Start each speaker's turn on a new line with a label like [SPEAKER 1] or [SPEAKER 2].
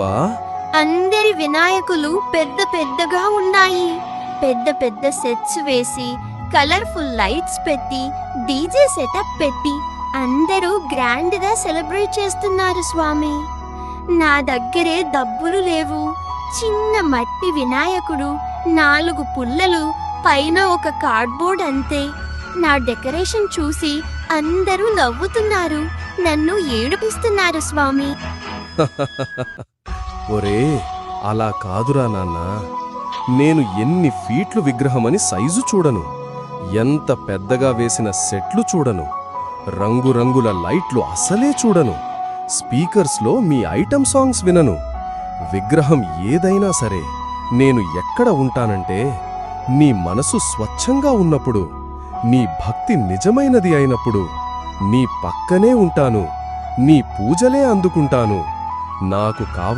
[SPEAKER 1] అబ్బా.
[SPEAKER 2] అందరి వినాయకులు పెద్ద పెద్దగా ఉన్నాయి. పెద్ద పెద్ద సెట్స్ వేసి కలర్ఫుల్ లైట్స్ పెట్టి డీజే సెటప్ పెట్టి అందరూ గ్రాండ్గా సెలబ్రేట్ చేస్తున్నారు స్వామి. నా దగ్గరే డబ్బులు లేవు. చిన్న మట్టి వినాయకుడు నాలుగు పుల్లలు పైన ఒక కార్డ్బోర్డ్ అంతే. నా డెకరేషన్ చూసి అందరూ నవ్వుతున్నారు. నన్ను ఏడిపిస్తున్నారు స్వామి.
[SPEAKER 1] ఒరే అలా కాదురా నాన్న. నేను ఎన్ని ఫీట్లు విగ్రహమని సైజు చూడను. ఎంత పెద్దగా వేసిన సెట్లు చూడను. రంగురంగుల లైట్లు అసలే చూడను. స్పీకర్స్లో మీ ఐటమ్ సాంగ్స్ వినను. విగ్రహం ఏదైనా సరే నేను ఎక్కడ ఉంటానంటే నీ మనసు స్వచ్ఛంగా ఉన్నప్పుడు నీ భక్తి నిజమైనది అయినప్పుడు నీ పక్కనే ఉంటాను. నీ పూజలే అందుకుంటాను. నాకు కావ